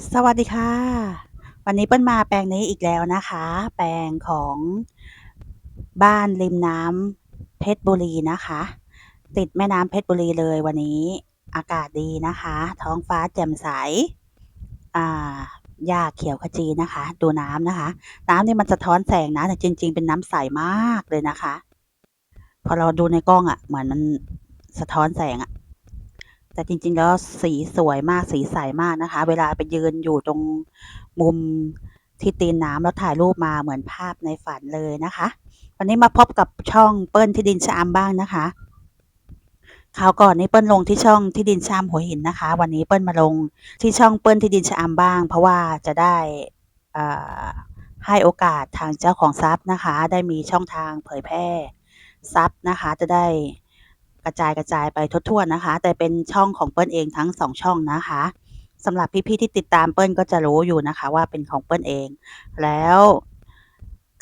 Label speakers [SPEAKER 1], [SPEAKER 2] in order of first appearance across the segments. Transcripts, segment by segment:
[SPEAKER 1] สวัสดีค่ะ วันนี้เปิ้ลมาแปลงนี้อีกแล้วนะคะ แปลงของบ้านริมน้ำเพชรบุรีนะคะ ติดแม่น้ำเพชรบุรีเลยวันนี้อากาศดีนะคะ ท้องฟ้าแจ่มใสอ่าหญ้าเขียวขจีนะคะ ดูน้ำนะคะ น้ำนี่มันสะท้อนแสงนะแต่จริง ๆ เป็นน้ำใสมากเลยนะคะ พอเราดูในกล้องอะเหมือนมันสะท้อนแสงอะ แต่จริงๆแล้วสีสวยมากสีใสมากนะคะ เวลาไปยืนอยู่ตรงมุมที่ตีนน้ำแล้วถ่ายรูปมาเหมือนภาพในฝันเลยนะคะ วันนี้มาพบกับช่องเปิ้ลที่ดินชะอำบ้างนะคะคราวก่อนนี้เปิ้ลลงที่ช่องที่ดินชะอำหัวหินนะคะ วันนี้เปิ้ลมาลงที่ช่องเปิ้ลที่ดินชะอำบ้าง เพราะว่าจะได้อ่าให้โอกาสทางเจ้าของทรัพย์นะคะ ได้มีช่องทางเผยแพร่ทรัพย์นะคะ จะได้ กระจายๆไปทั่วๆนะคะ แต่เป็นช่องของเปิ้ลเองทั้ง 2 ช่องนะคะสำหรับพี่ๆที่ติดตามเปิ้ลก็จะรู้อยู่นะคะว่าเป็นของเปิ้ลเอง แล้ว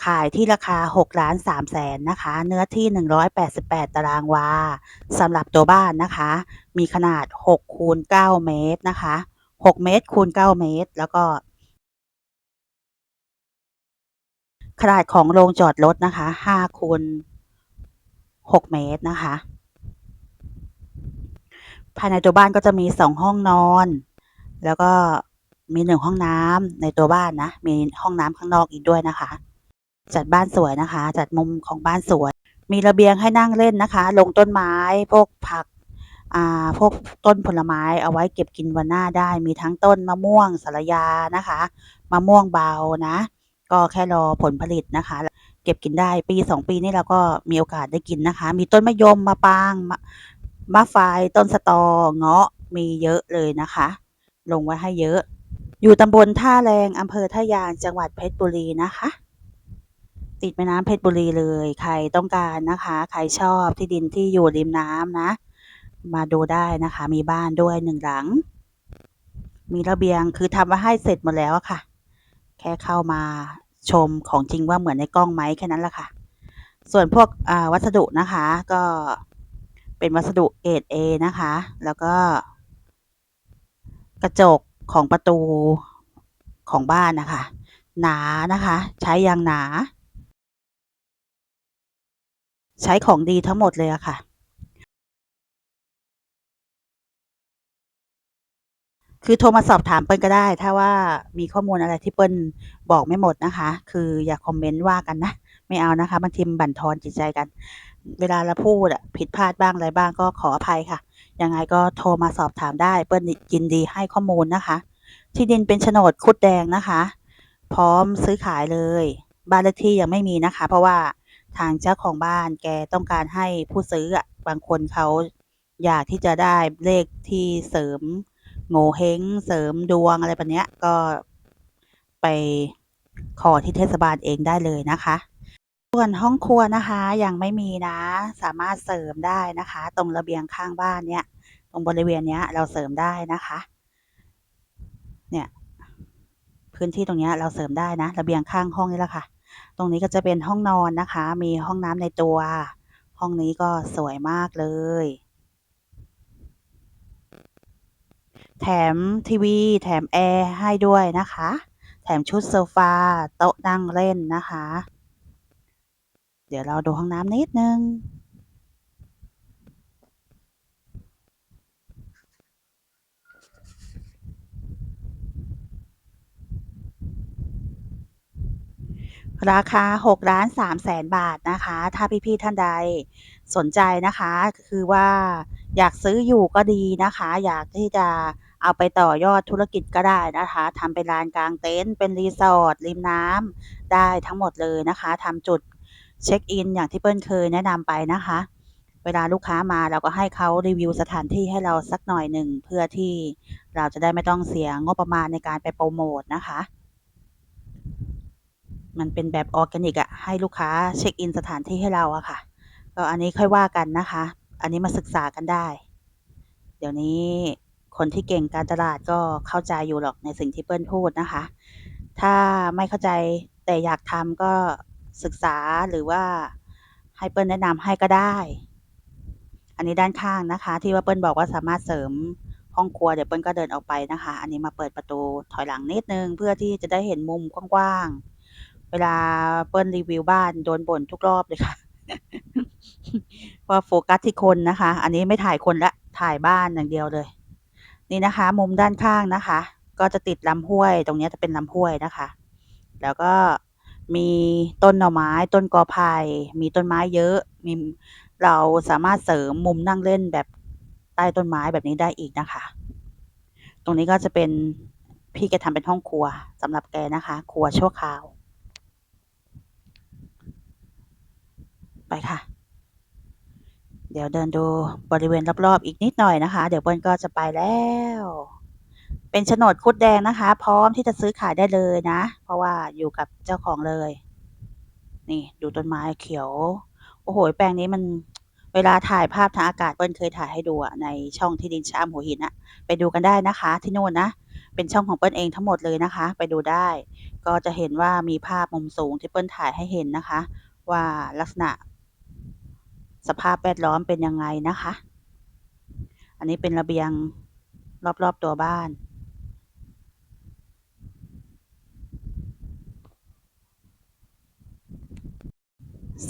[SPEAKER 1] ขายที่ราคา6,300,000นะคะ เนื้อที่ 188 ตารางวาสำหรับตัวบ้านนะคะ มีขนาด6คูณ9เมตรนะคะ 6 เมตรคูณ9เมตร แล้วก็ ขนาดของโรงจอดรถนะคะ5คูณ6เมตรนะคะ ภายในตัวบ้านก็จะมี2ห้องนอน แล้วก็มี1ห้องน้ำในตัวบ้านนะ มีห้องน้ำข้างนอกอีกด้วยนะคะ จัดบ้านสวยนะคะ จัดมุมของบ้านสวย มีระเบียงให้นั่งเล่นนะคะ ลงต้นไม้ พวกผัก อ่า พวกต้นผลไม้เอาไว้เก็บกินวันหน้าได้ มีทั้งต้นมะม่วงสารยานะคะ มะม่วงเบานะ ก็แค่รอผลผลิตนะคะ เก็บกินได้ปี2ปีนี้เราก็มีโอกาสได้กินนะคะ มีต้นมะยมมะปาง มะไฟต้นสตอเงาะมีเยอะเลยนะคะ ลงไว้ให้เยอะ อยู่ตำบลท่าแรงอำเภอท่ายางจังหวัดเพชรบุรีนะคะ ติดแม่น้ำเพชรบุรีเลย ใครต้องการนะคะ ใครชอบที่ดินที่อยู่ริมน้ำนะ มาดูได้นะคะ มีบ้านด้วย1หลัง มีระเบียงคือทำไว้ให้เสร็จหมดแล้วค่ะ แค่เข้ามาชมของจริงว่าเหมือนในกล้องไหมแค่นั้นแหละค่ะ ส่วนพวกวัสดุนะคะก็ เป็นวัสดุเกรดเอนะคะ แล้วก็ กระจกของประตูของบ้านนะคะ หนานะคะ ใช้ยางหนา ใช้ของดีทั้งหมดเลยอะค่ะ คือโทรมาสอบถามเปิ้ลก็ได้ ถ้าว่ามีข้อมูลอะไรที่เปิ้ลบอกไม่หมดนะคะ คืออย่าคอมเมนต์ว่ากันนะ ไม่เอานะคะบางทีมันบั่นทอนจิตใจกัน เวลาเราพูดอะผิดพลาดบ้างอะไรบ้างก็ขออภัยค่ะ ยังไงก็โทรมาสอบถามได้ เปิ้ลยินดีให้ข้อมูลนะคะ ที่ดินเป็นโฉนดครุฑแดงนะคะ พร้อมซื้อขายเลย บ้านเลขที่ยังไม่มีนะคะ เพราะว่าทางเจ้าของบ้านแกต้องการให้ผู้ซื้ออะบางคนเขาอยากที่จะได้เลขที่เสริมโงเห้งเสริมดวงอะไรแบบนี้ก็ไปขอที่เทศบาลเองได้เลยนะคะ ส่วนห้องครัวนะคะยังไม่มีนะ สามารถเสริมได้นะคะ ตรงระเบียงข้างบ้านเนี่ย ตรงบริเวณเนี้ยเราเสริมได้นะคะ เนี่ยพื้นที่ตรงเนี้ยเราเสริมได้นะ ระเบียงข้างห้องนี่แหละค่ะ ตรงนี้ก็จะเป็นห้องนอนนะคะ มีห้องน้ำในตัว ห้องนี้ก็สวยมากเลย แถมทีวี แถมแอร์ให้ด้วยนะคะ แถมชุดโซฟา โต๊ะนั่งเล่นนะคะ เดี๋ยวเราดูห้องน้ำนิดหนึ่งราคา6,300,000บาทนะคะ ถ้าพี่ๆท่านใดสนใจนะคะ คือว่าอยากซื้ออยู่ก็ดีนะคะ อยากที่จะเอาไปต่อยอดธุรกิจก็ได้นะคะทำเป็นลานกลางเต็นท์เป็น resort ริมน้ำได้ทั้งหมดเลยนะคะทำจุด เช็กอินอย่างที่เปิ้ลเคยแนะนำไปนะคะ เวลาลูกค้ามาเราก็ให้เขารีวิวสถานที่ให้เราสักหน่อยหนึ่งเพื่อที่เราจะได้ไม่ต้องเสียงบประมาณในการไปโพรโมตนะคะ มันเป็นแบบออร์แกนิกอะให้ลูกค้าเช็กอินสถานที่ให้เราอะค่ะ ก็อันนี้ค่อยว่ากันนะคะ อันนี้มาศึกษากันได้ เดี๋ยวนี้คนที่เก่งการตลาดก็เข้าใจอยู่หรอกในสิ่งที่เปิ้ลพูดนะคะ ถ้าไม่เข้าใจแต่อยากทำก็ ศึกษาหรือว่าให้เปิ้ลแนะนำให้ก็ได้ อันนี้ด้านข้างนะคะ ที่ว่าเปิ้ลบอกว่าสามารถเสริมห้องครัวเดี๋ยวเปิ้ลก็เดินออกไปนะคะ อันนี้มาเปิดประตูถอยหลังนิดนึง เพื่อที่จะได้เห็นมุมกว้างๆ เวลาเปิ้ลรีวิวบ้านโดนบ่นทุกรอบเลยค่ะว่าโฟกัสที่คนนะคะ อันนี้ไม่ถ่ายคนละถ่ายบ้านอย่างเดียวเลย นี่นะคะ มุมด้านข้างนะคะ ก็จะติดลำห้วย ตรงนี้จะเป็นลำห้วยนะคะ แล้วก็ มีต้นหน่อไม้ ต้นกอไผ่มีต้นไม้เยอะมีเราสามารถเสริมมุมนั่งเล่นแบบใต้ต้นไม้แบบนี้ได้อีกนะคะ ตรงนี้ก็จะเป็นพี่แกทำเป็นห้องครัวสำหรับแกนะคะ ครัวชั่วคราว ไปค่ะ เดี๋ยวเดินดูบริเวณรอบๆอีกนิดหน่อยนะคะ เดี๋ยวเปิ้ลก็จะไปแล้ว เป็นโฉนดคุดแดงนะคะ พร้อมที่จะซื้อขายได้เลยนะ เพราะว่าอยู่กับเจ้าของเลย นี่ดูต้นไม้เขียว โอ้โห แปลงนี้มันเวลาถ่ายภาพทางอากาศเปิ้ลเคยถ่ายให้ดูอะในช่องที่ดินชามหัวหินอะไปดูกันได้นะคะ ที่โน่นนะ เป็นช่องของเปิ้ลเองทั้งหมดเลยนะคะ ไปดูได้ ก็จะเห็นว่ามีภาพมุมสูงที่เปิ้ลถ่ายให้เห็นนะคะ ว่าลักษณะ สภาพแวดล้อมเป็นยังไงนะคะ อันนี้เป็นระเบียง รอบ ๆ ตัวบ้าน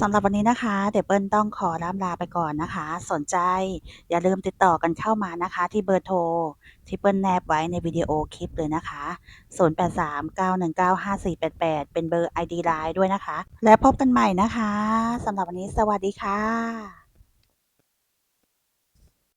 [SPEAKER 1] สำหรับวันนี้นะคะ เดี๋ยวเปิ้ลต้องขอล่ำลาไปก่อนนะคะ สนใจอย่าลืมติดต่อกันเข้ามานะคะ ที่เบอร์โทร ที่เปิ้ลแนบไว้ในวิดีโอคลิปเลยนะคะ 0839195488 เป็นเบอร์ ID Line ด้วยนะคะ และพบกันใหม่นะคะสำหรับวันนี้สวัสดีค่ะ